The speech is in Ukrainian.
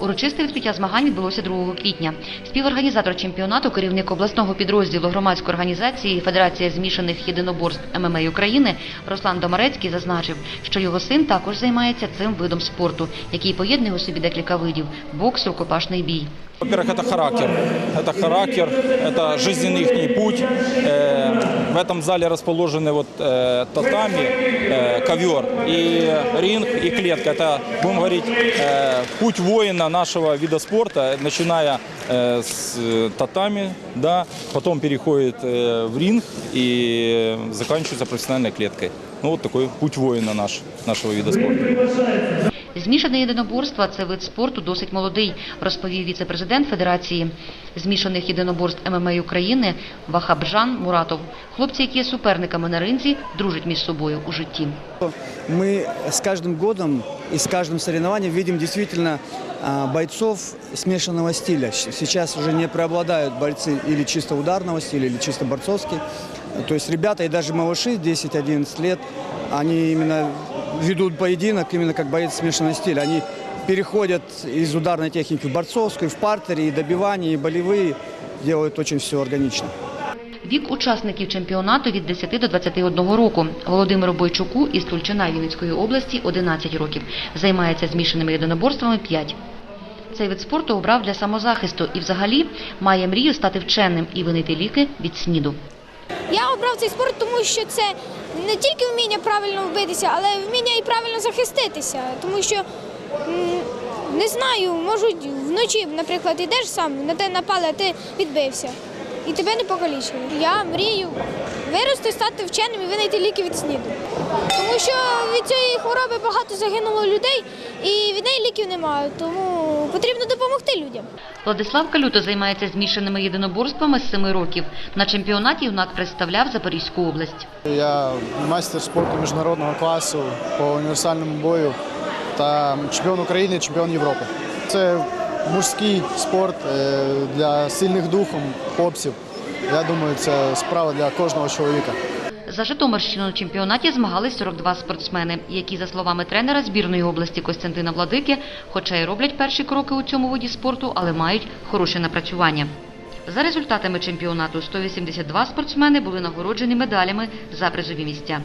Урочисте відкриття змагань відбулося 2 квітня. Співорганізатор чемпіонату, керівник обласного підрозділу громадської організації Федерація змішаних єдиноборств ММА України Руслан Домарецький зазначив, що його син також займається цим видом спорту, який поєднує у собі декілька видів бокс, рукопашний бій. Во-первых, это характер. Это характер, это жизненный их путь. Э, В этом зале расположены вот э, татами, э, ковер и ринг, и клетка. Это, будем говорить, э, путь воина нашего вида спорта, начиная э, с э, татами, да, потом переходит э, в ринг и заканчивается профессиональной клеткой. Ну вот такой путь воина наш, нашего вида спорта. Змішане єдиноборство – це вид спорту досить молодий, розповів віце-президент Федерації змішаних єдиноборств ММА України Вахабжан Муратов. Хлопці, які є суперниками на ринзі, дружать між собою у житті. Мы с каждым годом и с каждым соревнованием видим действительно а, бойцов смешанного стиля. Щ- Сейчас уже не преобладают бойцы или чисто ударного стиля, или чисто борцовский. То есть ребята и даже малыши 10-11 лет, они именно ведут поединок именно как боец смешанного стиля. Они переходят из ударной техники в борцовскую, в партере, и добивание, и болевые. Делают очень все органично. Вік учасників чемпіонату від 10 до 21 року. Володимиру Бойчуку із Тульчина Вінницької області 11 років. Займається змішаними єдиноборствами 5. Цей вид спорту обрав для самозахисту і взагалі має мрію стати вченим і винити ліки від СНІДу. Я обрав цей спорт, тому що це не тільки вміння правильно вбитися, але вміння і правильно захиститися. Тому що не знаю, можуть вночі, наприклад, йдеш сам, на те напали, а ти відбився. І тебе не покалічили. Я мрію вирости, стати вченим і винайти ліки від СНІДу. Тому що від цієї хвороби багато загинуло людей, і від неї ліків немає. Тому потрібно допомогти людям. Владислав Калюто займається змішаними єдиноборствами з 7 років. На чемпіонаті юнак представляв Запорізьку область. Я майстер спорту міжнародного класу по універсальному бою та чемпіон України, чемпіон Європи. Це мужський спорт е, для сильних духом хлопців. Я думаю, це справа для кожного чоловіка. За Житомирщину на чемпіонаті змагались 42 спортсмени, які, за словами тренера збірної області Костянтина Владики, хоча й роблять перші кроки у цьому виді спорту, але мають хороше напрацювання. За результатами чемпіонату 182 спортсмени були нагороджені медалями за призові місця.